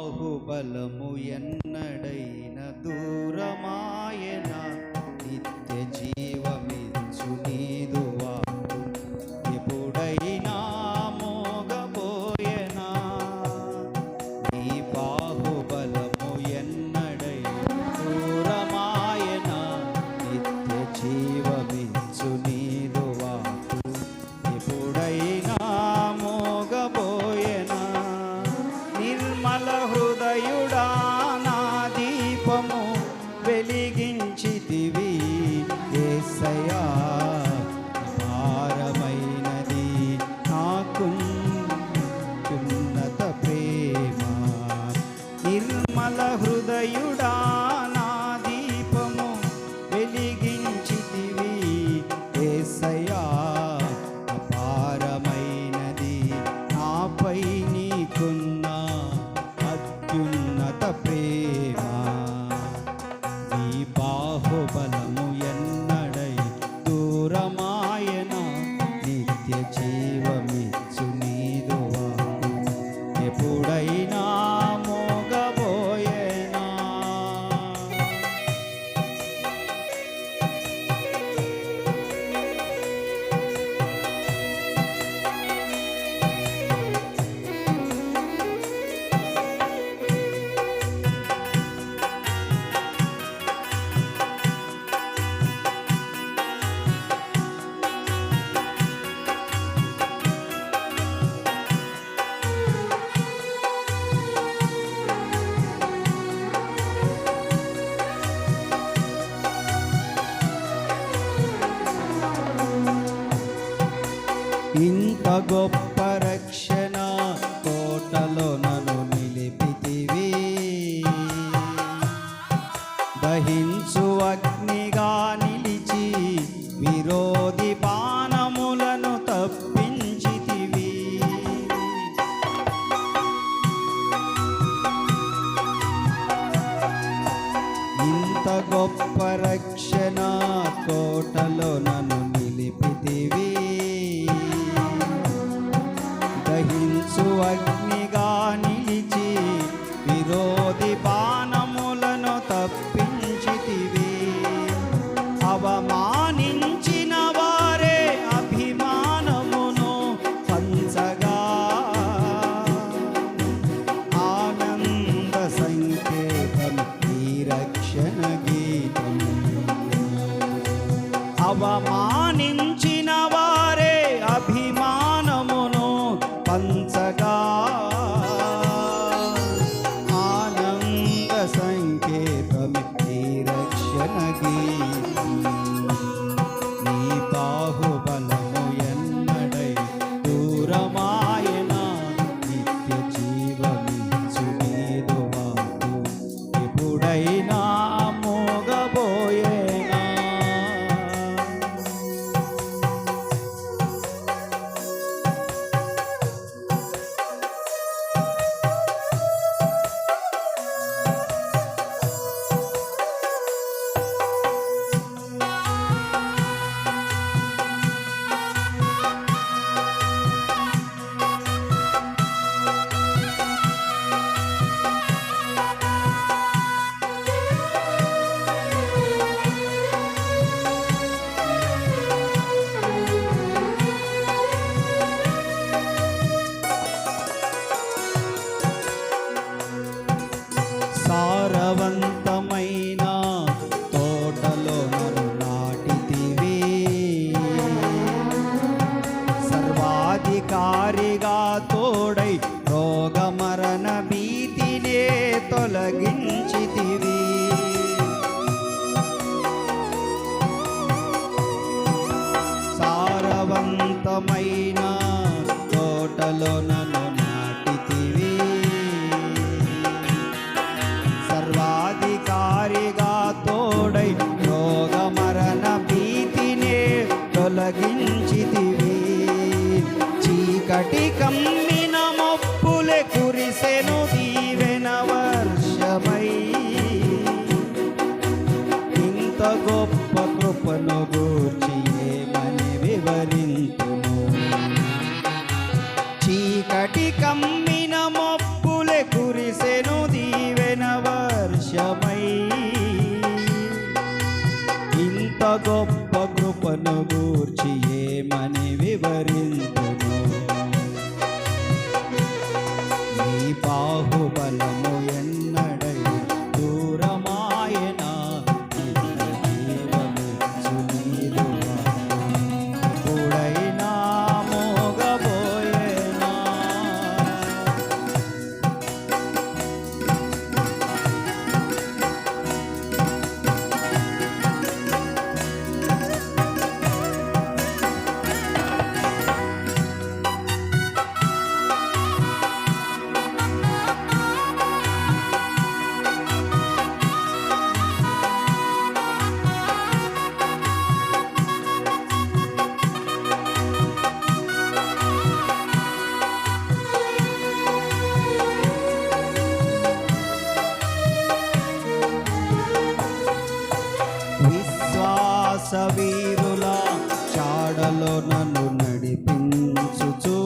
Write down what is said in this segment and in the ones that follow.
బాహుబలము ఎన్నడైన దూరమాయన నిత్య జీవమిచ్చు ఇంత గొప్ప రక్షణ కోటలో నన్ను నిలిపితివి. దహించు అగ్నిగా నిలిచి విరోధి బాణములను తప్పించితివి. ఇంత గొప్ప రక్షణ కోటలో అవమానించిన వారే అభిమానమును పంచగా. ఆనంద సంకేతం ఈ రక్షణ గీతం. అవమానించిన వారే అభిమానమును పంచగా. ఆనంద సంకేతం ఈ రక్షణ గీతం సారవంతమైన తోటలో నన్ను నాటితివి. సర్వాధికారిగా తోడై రోగమరణ భీతినే తొలగించితివి. సారవంతమైన తోటలో నన్ను నడిపించుచు.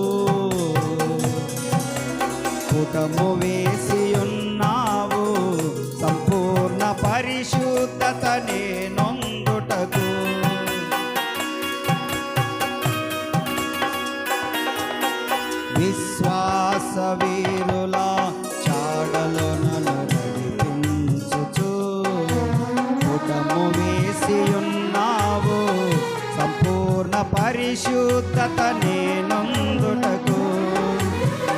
పుటము వేసి ఉన్నావు సంపూర్ణ పరిశుద్ధత నొందుటకు. విశ్వ పరిశుద్ధత నేనందుటకు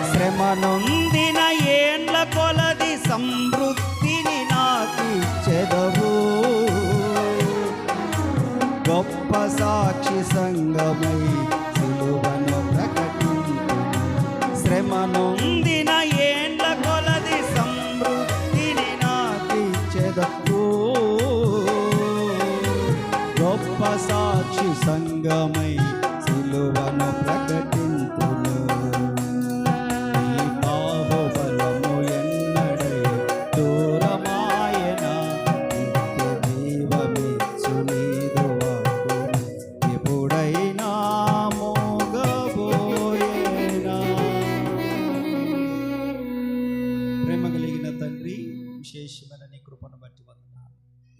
శ్రమ నొందిన ఏండ్ల కొలది సమృద్ధిని నాకు చెదవు గొప్ప సాక్షి సంగమై సిలువను ప్రకటించు శ్రమ నొందిన గొప్ప సాక్షి సంగమై సిలువను